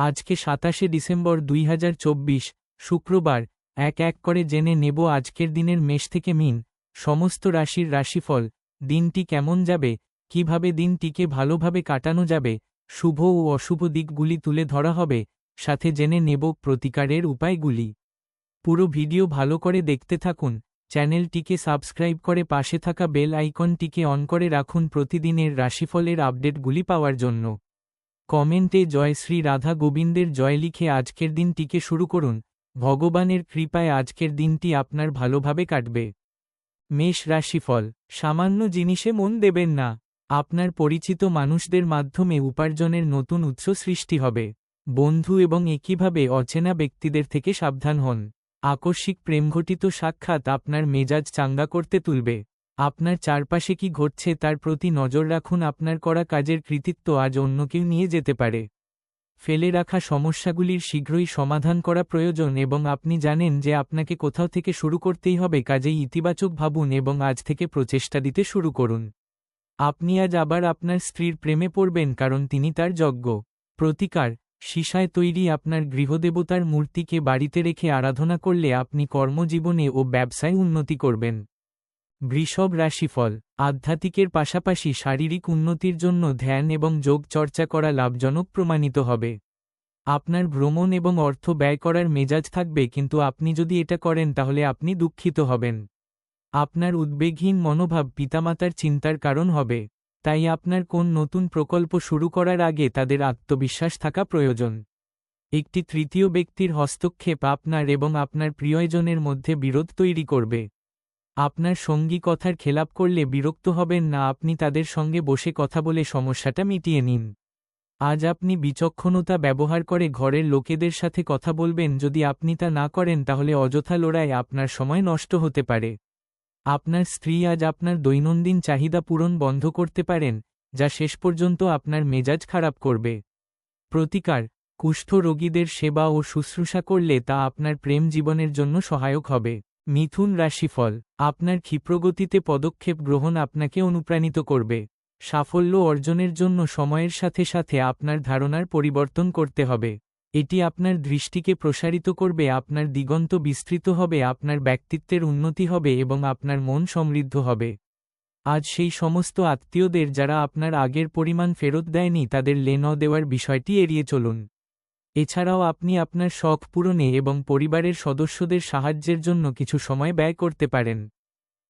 আজকে সাতাশে ডিসেম্বর দুই হাজার চব্বিশ, শুক্রবার, এক এক করে জেনে নেব আজকের দিনের মেষ থেকে মিন, সমস্ত রাশির রাশিফল, দিনটি কেমন যাবে, কীভাবে দিনটিকে ভালোভাবে কাটানো যাবে, শুভ ও অশুভ দিকগুলি তুলে ধরা হবে, সাথে জেনে নেব প্রতিকারের উপায়গুলি। পুরো ভিডিও ভালো করে দেখতে থাকুন, চ্যানেলটিকে সাবস্ক্রাইব করে পাশে থাকা বেল আইকনটিকে অন করে রাখুন প্রতিদিনের রাশিফলের আপডেটগুলি পাওয়ার জন্য। কমেন্টে জয় শ্রী রাধা গোবিন্দের জয় লিখে আজকের দিনটিকে শুরু করুন। ভগবানের কৃপায় আজকের দিনটি আপনার ভালোভাবে কাটবে। মেষ রাশিফল, সামান্য জিনিসে মন দেবেন না। আপনার পরিচিত মানুষদের মাধ্যমে উপার্জনের নতুন উৎস সৃষ্টি হবে। বন্ধু এবং একইভাবে অচেনা ব্যক্তিদের থেকে সাবধান হন। আকস্মিক প্রেমঘটিত সাক্ষাৎ আপনার মেজাজ চাঙ্গা করতে তুলবে। আপনার চারপাশে কি ঘটছে তার প্রতি নজর রাখুন, আপনার করা কাজের কৃতিত্ব আজ অন্য কেউ নিয়ে যেতে পারে। ফেলে রাখা সমস্যাগুলির শীঘ্রই সমাধান করা প্রয়োজন এবং আপনি জানেন যে আপনাকে কোথাও থেকে শুরু করতেই হবে, কাজেই ইতিবাচক ভাবুন এবং আজ থেকে প্রচেষ্টা দিতে শুরু করুন। আপনি আজ আবার আপনার স্ত্রীর প্রেমে পড়বেন কারণ তিনি তার যজ্ঞ। প্রতিকার, সীসায় তৈরি আপনার গৃহদেবতার মূর্তিকে বাড়িতে রেখে আরাধনা করলে আপনি কর্মজীবনে ও ব্যবসায় উন্নতি করবেন। বৃষভ রাশিফল, আধ্যাত্মিকের পাশাপাশি শারীরিক উন্নতির জন্য ধ্যান এবং যোগ চর্চা করা লাভজনক প্রমাণিত হবে। আপনার ভ্রমণ এবং অর্থ ব্যয় করার মেজাজ থাকবে কিন্তু আপনি যদি এটা করেন তাহলে আপনি দুঃখিত হবেন। আপনার উদ্বেগহীন মনোভাব পিতামাতার চিন্তার কারণ হবে, তাই আপনার কোন নতুন প্রকল্প শুরু করার আগে তাদের আত্মবিশ্বাস থাকা প্রয়োজন। একটি তৃতীয় ব্যক্তির হস্তক্ষেপ আপনার এবং আপনার প্রিয়জনের মধ্যে বিরোধ তৈরি করবে। আপনার সঙ্গী কথার খেলাপ করলে বিরক্ত হবেন না, আপনি তাদের সঙ্গে বসে কথা বলে সমস্যাটা মিটিয়ে নিন। আজ আপনি বিচক্ষণতা ব্যবহার করে ঘরের লোকেদের সাথে কথা বলবেন, যদি আপনি তা না করেন তাহলে অযথা লড়াই আপনার সময় নষ্ট হতে পারে। আপনার স্ত্রী আজ আপনার দৈনন্দিন চাহিদা পূরণ বন্ধ করতে পারেন, যা শেষ পর্যন্ত আপনার মেজাজ খারাপ করবে। প্রতিকার, কুষ্ঠ রোগীদের সেবা ও শুশ্রূষা করলে তা আপনার প্রেম জীবনের জন্য সহায়ক হবে। মিথুন রাশিফল, আপনার ক্ষিপ্রগতিতে পদক্ষেপ গ্রহণ আপনাকে অনুপ্রাণিত করবে। সাফল্য অর্জনের জন্য সময়ের সাথে সাথে আপনার ধারণার পরিবর্তন করতে হবে। এটি আপনার দৃষ্টিকে প্রসারিত করবে, আপনার দিগন্ত বিস্তৃত হবে, আপনার ব্যক্তিত্বের উন্নতি হবে এবং আপনার মন সমৃদ্ধ হবে। আজ সেই সমস্ত আত্মীয়দের যারা আপনার আগের পরিমাণ ফেরত দেয়নি তাদের লেন দেওয়ার বিষয়টি এড়িয়ে চলুন। এছাড়াও আপনি আপনার শখ পূরণে এবং পরিবারের সদস্যদের সাহায্যের জন্য কিছু সময় ব্যয় করতে পারেন।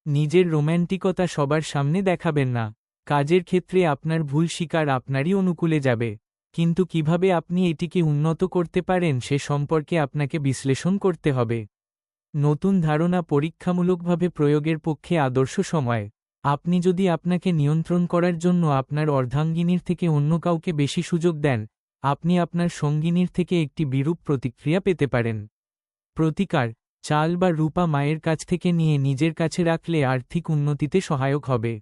নিজের রোম্যান্টিকতা সবার সামনে দেখাবেন না। কাজের ক্ষেত্রে আপনার ভুল শিকার আপনারই অনুকূলে যাবে। কিন্তু কীভাবে আপনি এটিকে উন্নত করতে পারেন সে সম্পর্কে আপনাকে বিশ্লেষণ করতে হবে। নতুন ধারণা পরীক্ষামূলকভাবে প্রয়োগের পক্ষে আদর্শ সময়। আপনি যদি আপনাকে নিয়ন্ত্রণ করার জন্য আপনার অর্ধাঙ্গিনীর থেকে অন্য কাউকে বেশি সুযোগ দেন আপনি আপনার সঙ্গিনীর থেকে একটি বিরূপ প্রতিক্রিয়া পেতে পারেন। প্রতিকার, চাল বা রূপা মায়ের কাছ থেকে নিয়ে নিজের কাছে রাখলে আর্থিক উন্নতিতে সহায়ক হবে।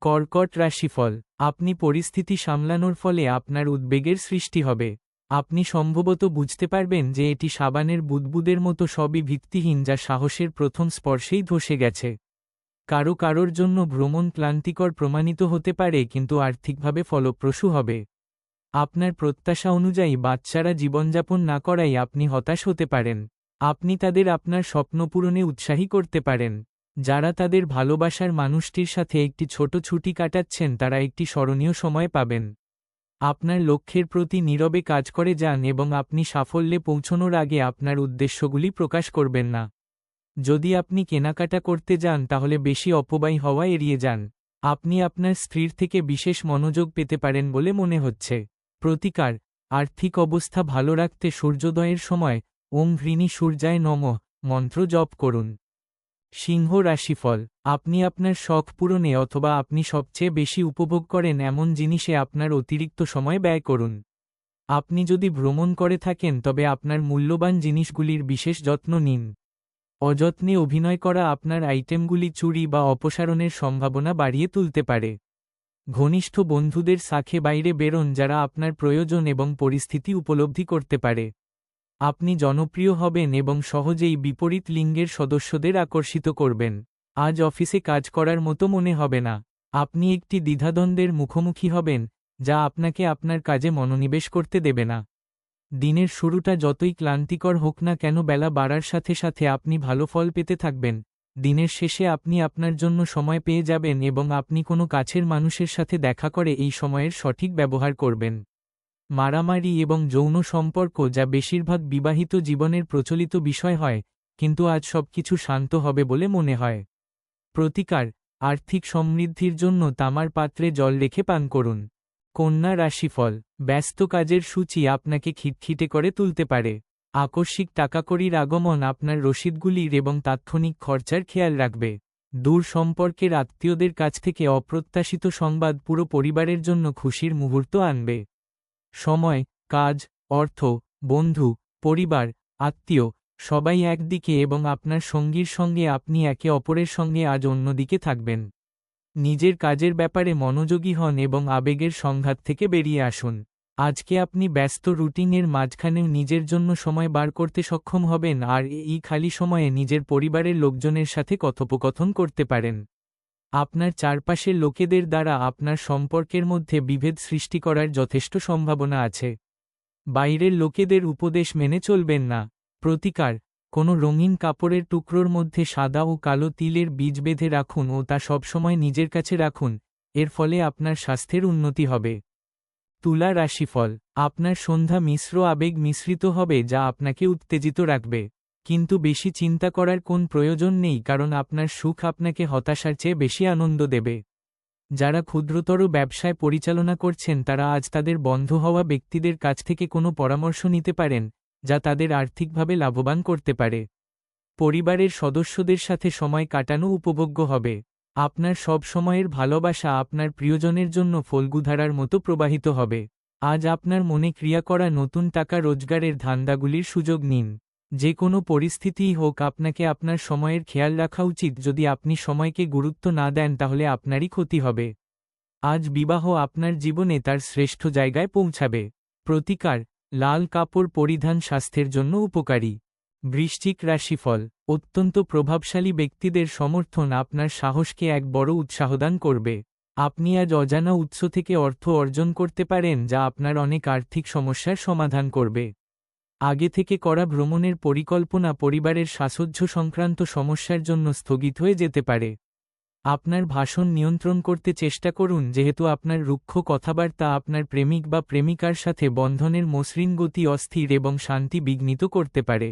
কর্কট রাশিফল, আপনি পরিস্থিতি সামলানোর ফলে আপনার উদ্বেগের সৃষ্টি হবে। আপনি সম্ভবত বুঝতে পারবেন যে এটি সাবানের বুদবুদের মতো সবই ভিত্তিহীন যা সাহসের প্রথম স্পর্শেই ধসে গেছে। কারও কারোর জন্য ভ্রমণ ক্লান্তিকর প্রমাণিত হতে পারে, কিন্তু আর্থিকভাবে ফলপ্রসূ হবে। আপনার প্রত্যাশা অনুযায়ী বাচ্চারা জীবনযাপন না করাই আপনি হতাশ হতে পারেন। আপনি তাদের আপনার স্বপ্ন পূরণে উৎসাহী করতে পারেন। যারা তাদের ভালোবাসার মানুষটির সাথে একটি ছোট ছুটি কাটাচ্ছেন, তারা একটি স্মরণীয় সময় পাবেন। আপনার লক্ষ্যের প্রতি নীরবে কাজ করে যান এবং আপনি সাফল্যে পৌঁছনোর আগে আপনার উদ্দেশ্যগুলি প্রকাশ করবেন না। যদি আপনি কেনাকাটা করতে যান, তাহলে বেশি অপবাই হওয়া এড়িয়ে যান। আপনি আপনার স্ত্রীর থেকে বিশেষ মনোযোগ পেতে পারেন বলে মনে হচ্ছে। প্রতিকার, আর্থিক অবস্থা ভালো রাখতে সূর্যোদয়ের সময় ওম ঘৃণী সূর্যায় নম, মন্ত্র জপ করুন। সিংহ রাশিফল, আপনি আপনার শখ পূরণে অথবা আপনি সবচেয়ে বেশি উপভোগ করেন এমন জিনিসে আপনার অতিরিক্ত সময় ব্যয় করুন। আপনি যদি ভ্রমণ করে থাকেন তবে আপনার মূল্যবান জিনিসগুলির বিশেষ যত্ন নিন। অযত্নে অভিনয় করা আপনার আইটেমগুলি চুরি বা অপসারণের সম্ভাবনা বাড়িয়ে তুলতে পারে। ঘনিষ্ঠ বন্ধুদের সাখে বাইরে বেরোন যারা আপনার প্রয়োজন এবং পরিস্থিতি উপলব্ধি করতে পারে। আপনি জনপ্রিয় হবেন এবং সহজেই বিপরীত লিঙ্গের সদস্যদের আকর্ষিত করবেন। আজ অফিসে কাজ করার মতো মনে হবে না। আপনি একটি দ্বিধাদ্বন্দ্বের মুখোমুখি হবেন, যা আপনাকে আপনার কাজে মনোনিবেশ করতে দেবে না। দিনের শুরুটা যতই ক্লান্তিকর হোক না কেন, বেলা বাড়ার সাথে সাথে আপনি ভালো ফল পেতে থাকবেন। দিনের শেষে আপনি আপনার জন্য সময় পেয়ে যাবেন এবং আপনি কোনো কাছের মানুষের সাথে দেখা করে এই সময়ের সঠিক ব্যবহার করবেন। মারামারি এবং যৌন সম্পর্ক যা বেশিরভাগ বিবাহিত জীবনের প্রচলিত বিষয় হয়, কিন্তু আজ সবকিছু শান্ত হবে বলে মনে হয়। প্রতিকার, আর্থিক সমৃদ্ধির জন্য তামার পাত্রে জল রেখে পান করুন। কন্যা রাশিফল, ব্যস্ত কাজের সূচি আপনাকে খিটখিটে করে তুলতে পারে। আকস্মিক টাকাকড়ির আগমন আপনার রসিদগুলির এবং তাৎক্ষণিক খরচার খেয়াল রাখবে। দূর সম্পর্কের আত্মীয়দের কাছ থেকে অপ্রত্যাশিত সংবাদ পুরো পরিবারের জন্য খুশির মুহূর্ত আনবে। সময়, কাজ, অর্থ, বন্ধু, পরিবার, আত্মীয়, সবাই একদিকে এবং আপনার সঙ্গীর সঙ্গে আপনি একে অপরের সঙ্গে আজ অন্যদিকে থাকবেন। নিজের কাজের ব্যাপারে মনোযোগী হন এবং আবেগের সংঘাত থেকে বেরিয়ে আসুন। আজকে আপনি ব্যস্ত রুটিনের মাঝখানেও নিজের জন্য সময় বার করতে সক্ষম হবেন আর এই খালি সময়ে নিজের পরিবারের লোকজনের সাথে কথোপকথন করতে পারেন। আপনার চারপাশের লোকেদের দ্বারা আপনার সম্পর্কের মধ্যে বিভেদ সৃষ্টি করার যথেষ্ট সম্ভাবনা আছে। বাইরের লোকেদের উপদেশ মেনে চলবেন না। প্রতিকার, কোনো রঙিন কাপড়ের টুকরোর মধ্যে সাদা ও কালো তিলের বীজ বেঁধে রাখুন ও তা সবসময় নিজের কাছে রাখুন, এর ফলে আপনার স্বাস্থ্যের উন্নতি হবে। তুলা রাশিফল। আপনার সন্ধ্যা মিশ্র আবেগ মিশ্রিত হবে যা আপনাকে উত্তেজিত রাখবে। কিন্তু বেশি চিন্তা করার কোন প্রয়োজন নেই কারণ আপনার সুখ আপনাকে হতাশার চেয়ে বেশি আনন্দ দেবে। যারা ক্ষুদ্রতর ব্যবসায় পরিচালনা করছেন তারা আজ তাদের বন্ধ হওয়া ব্যক্তিদের কাছ থেকে কোনো পরামর্শ নিতে পারেন, যা তাদের আর্থিকভাবে লাভবান করতে পারে। পরিবারের সদস্যদের সাথে সময় কাটানো উপভোগ্য হবে। আপনার সব সময়ের ভালোবাসা আপনার প্রিয়জনের জন্য ফলগুধারার মতো প্রবাহিত হবে। আজ আপনার মনে ক্রিয়া করা নতুন টাকা রোজগারের ধান্দাগুলির সুযোগ নিন। যে কোনো পরিস্থিতিই হোক, আপনাকে আপনার সময়ের খেয়াল রাখা উচিত। যদি আপনি সময়কে গুরুত্ব না দেন, তাহলে আপনারই ক্ষতি হবে। আজ বিবাহ আপনার জীবনে তার শ্রেষ্ঠ জায়গায় পৌঁছাবে। প্রতিকার, লাল কাপড় পরিধান স্বাস্থ্যের জন্য উপকারী। বৃশ্চিক রাশিফল, অত্যন্ত প্রভাবশালী ব্যক্তিদের সমর্থন আপনার সাহসকে এক বড় উৎসাহদান করবে। আপনি আজ অজানা উৎস থেকে অর্থ অর্জন করতে পারেন যা আপনার অনেক আর্থিক সমস্যার সমাধান করবে। আগে থেকে করা ভ্রমণের পরিকল্পনা পরিবারের সাসহ্য সংক্রান্ত সমস্যার জন্য স্থগিত হয়ে যেতে পারে। আপনার ভাষণ নিয়ন্ত্রণ করতে চেষ্টা করুন যেহেতু আপনার রুক্ষ কথাবার্তা আপনার প্রেমিক বা প্রেমিকার সাথে বন্ধনের মসৃণ গতি অস্থির এবং শান্তি বিঘ্নিত করতে পারে।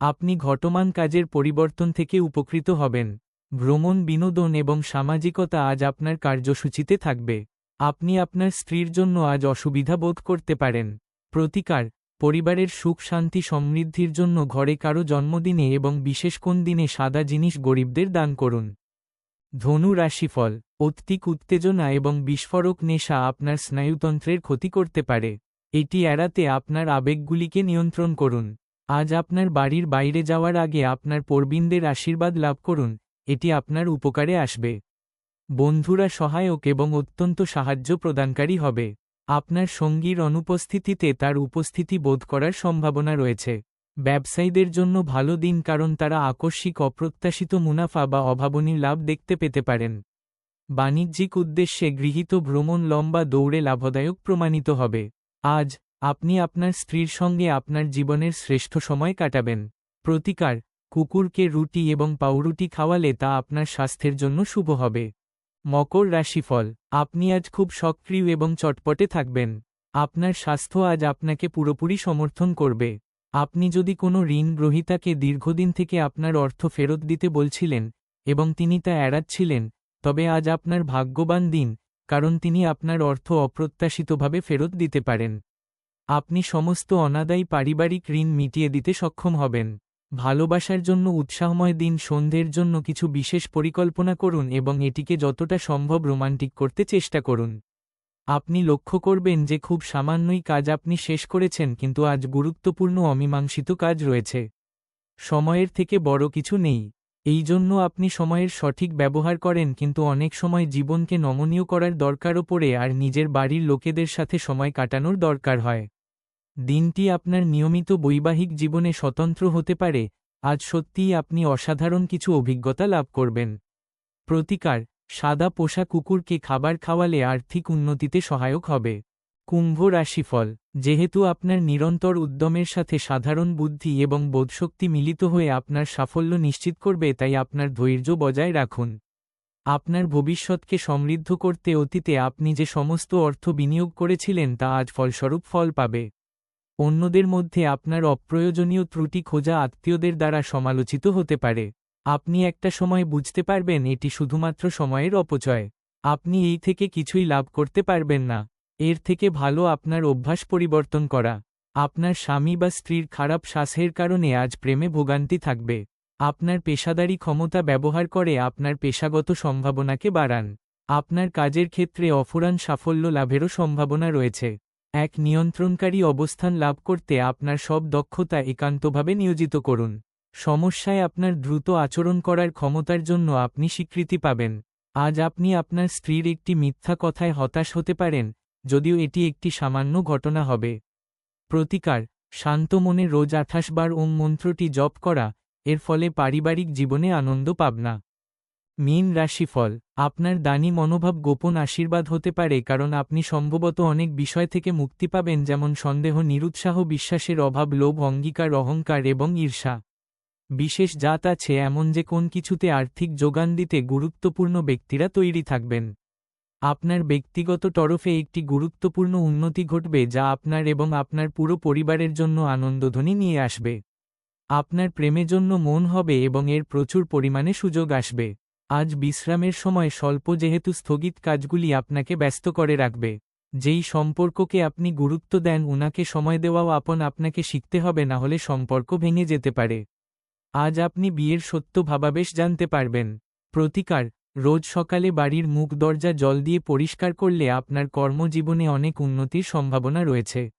আপনি ঘটমান কাজের পরিবর্তন থেকে উপকৃত হবেন। ভ্রমণ বিনোদন এবং সামাজিকতা আজ আপনার কার্যসূচিতে থাকবে। আপনি আপনার স্ত্রীর জন্য আজ অসুবিধা বোধ করতে পারেন। প্রতিকার, পরিবারের সুখ, শান্তি, সমৃদ্ধির জন্য ঘরে কারও জন্মদিনে এবং বিশেষ কোন দিনে সাদা জিনিস গরিবদের দান করুন। ধনু রাশিফল অত্যিক উত্তেজনা এবং বিস্ফোরক নেশা আপনার স্নায়ুতন্ত্রের ক্ষতি করতে পারে। এটি এড়াতে আপনার আবেগগুলিকে নিয়ন্ত্রণ করুন। আজ আপনার বাড়ির বাইরে যাওয়ার আগে আপনার পরবিনদের আশীর্বাদ লাভ করুন, এটি আপনার উপকারে আসবে। বন্ধুরা সহায়ক এবং অত্যন্ত সাহায্য প্রদানকারী হবে। আপনার সঙ্গীর অনুপস্থিতিতে তার উপস্থিতি বোধ করার সম্ভাবনা রয়েছে। ব্যবসায়ীদের জন্য ভালো দিন কারণ তারা আকস্মিক অপ্রত্যাশিত মুনাফা বা অভাবনীয় লাভ দেখতে পেতে পারেন। বাণিজ্যিক উদ্দেশ্যে গৃহীত ভ্রমণ লম্বা দৌড়ে লাভদায়ক প্রমাণিত হবে। আজ আপনি আপনার স্ত্রীর সঙ্গে আপনার জীবনের শ্রেষ্ঠ সময় কাটাবেন। প্রতিকার, কুকুরকে রুটি এবং পাউরুটি খাওয়ালে তা আপনার স্বাস্থ্যের জন্য শুভ হবে। মকর রাশিফল, আপনি আজ খুব সক্রিয় এবং চটপটে থাকবেন। আপনার স্বাস্থ্য আজ আপনাকে পুরোপুরি সমর্থন করবে। আপনি যদি কোনো ঋণ গ্রহীতাকে দীর্ঘদিন থেকে আপনার অর্থ ফেরত দিতে বলছিলেন এবং তিনি তা এড়াচ্ছিলেন, তবে আজ আপনার ভাগ্যবান দিন, কারণ তিনি আপনার অর্থ অপ্রত্যাশিতভাবে ফেরত দিতে পারেন। আপনি সমস্ত অনাদায়ী পারিবারিক ঋণ মিটিয়ে দিতে সক্ষম হবেন। ভালোবাসার জন্য উৎসাহময় দিন, সন্ধ্যের জন্য কিছু বিশেষ পরিকল্পনা করুন এবং এটিকে যতটা সম্ভব রোমান্টিক করতে চেষ্টা করুন। আপনি লক্ষ্য করবেন যে খুব সামান্যই কাজ আপনি শেষ করেছেন কিন্তু আজ গুরুত্বপূর্ণ অমীমাংসিত কাজ রয়েছে। সময়ের থেকে বড় কিছু নেই। এই জন্য আপনি সময়ের সঠিক ব্যবহার করেন কিন্তু অনেক সময় জীবনকে নমনীয় করার দরকারও পড়ে আর নিজের বাড়ির লোকেদের সাথে সময় কাটানোর দরকার হয়। দিনটি আপনার নিয়মিত বৈবাহিক জীবনে স্বতন্ত্র হতে পারে, আজ সত্যিই আপনি অসাধারণ কিছু অভিজ্ঞতা লাভ করবেন। প্রতিকার, সাদা পোষা কুকুরকে খাবার খাওয়ালে আর্থিক উন্নতিতে সহায়ক হবে। কুম্ভ রাশিফল, যেহেতু আপনার নিরন্তর উদ্যমের সাথে সাধারণ বুদ্ধি এবং বোধশক্তি মিলিত হয়ে আপনার সাফল্য নিশ্চিত করবে, তাই আপনার ধৈর্য বজায় রাখুন। আপনার ভবিষ্যৎকে সমৃদ্ধ করতে অতীতে আপনি যে সমস্ত অর্থ বিনিয়োগ করেছিলেন, তা আজ ফলস্বরূপ ফল পাবে। অন্যদের মধ্যে আপনার অপ্রয়োজনীয় ত্রুটি খোঁজা আত্মীয়দের দ্বারা সমালোচিত হতে পারে। আপনি একটা সময় বুঝতে পারবেন এটি শুধুমাত্র সময়ের অপচয়। আপনি এই থেকে কিছুই লাভ করতে পারবেন না। এর থেকে ভালো আপনার অভ্যাস পরিবর্তন করা। আপনার স্বামী বা স্ত্রীর খারাপ শ্বাসের কারণে আজ প্রেমে ভোগান্তি থাকবে। আপনার পেশাদারি ক্ষমতা ব্যবহার করে আপনার পেশাগত সম্ভাবনাকে বাড়ান। আপনার কাজের ক্ষেত্রে অফুরান সাফল্য লাভেরও সম্ভাবনা রয়েছে। এক নিয়ন্ত্রণকারী অবস্থান লাভ করতে আপনার সব দক্ষতা একান্তভাবে নিয়োজিত করুন। সমস্যায় আপনার দ্রুত আচরণ করার ক্ষমতার জন্য আপনি স্বীকৃতি পাবেন। আজ আপনি আপনার স্ত্রীর একটি মিথ্যা কথায় হতাশ হতে পারেন, যদিও এটি একটি সামান্য ঘটনা হবে। প্রতিকার, শান্ত মনে রোজ আঠাশ বার ওম মন্ত্রটি জপ করা, এর ফলে পারিবারিক জীবনে আনন্দ পাবনা মীন রাশিফল, আপনার দানি মনোভাব গোপন আশীর্বাদ হতে পারে কারণ আপনি সম্ভবত অনেক বিষয় থেকে মুক্তি পাবেন যেমন সন্দেহ, নিরুৎসাহ বিশ্বাসের অভাব, লোভ, অঙ্গীকার, অহংকার এবং ঈর্ষা। বিশেষ জাত আছে এমন যে কোন কিছুতে আর্থিক যোগান দিতে গুরুত্বপূর্ণ ব্যক্তিরা তৈরি থাকবেন। আপনার ব্যক্তিগত তরফে একটি গুরুত্বপূর্ণ উন্নতি ঘটবে যা আপনার এবং আপনার পুরো পরিবারের জন্য আনন্দধ্বনি নিয়ে আসবে। আপনার প্রেমের জন্য মন হবে এবং এর প্রচুর পরিমাণে সুযোগ আসবে। আজ বিশ্রামের সময় স্বল্প যেহেতু স্থগিত কাজগুলি আপনাকে ব্যস্ত করে রাখবে। যেই সম্পর্ককে আপনি গুরুত্ব দেন উনাকে সময় দেওয়াও আপন আপনাকে শিখতে হবে না হলে সম্পর্ক ভেঙে যেতে পারে। আজ আপনি বিয়ের সত্য ভাবাবেশ জানতে পারবেন। প্রতিকার, রোজ সকালে বাড়ির মুখ দরজা জল দিয়ে পরিষ্কার করলে আপনার কর্মজীবনে অনেক উন্নতির সম্ভাবনা রয়েছে।